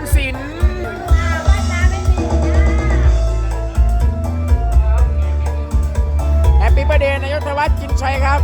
รศิลป์แฮปปี้ประเดนนายกทวัฒน์กินชัยครับ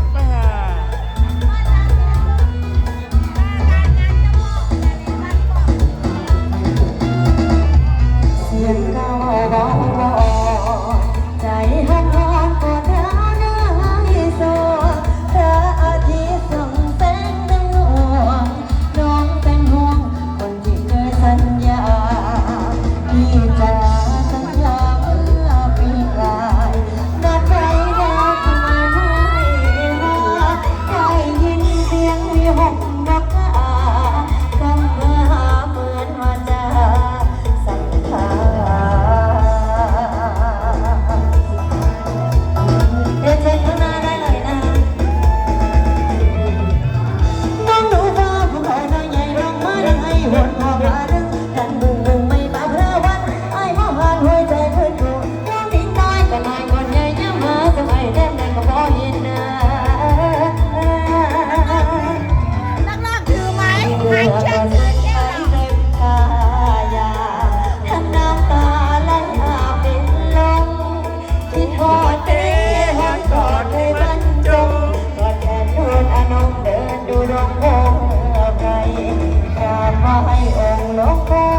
Okay.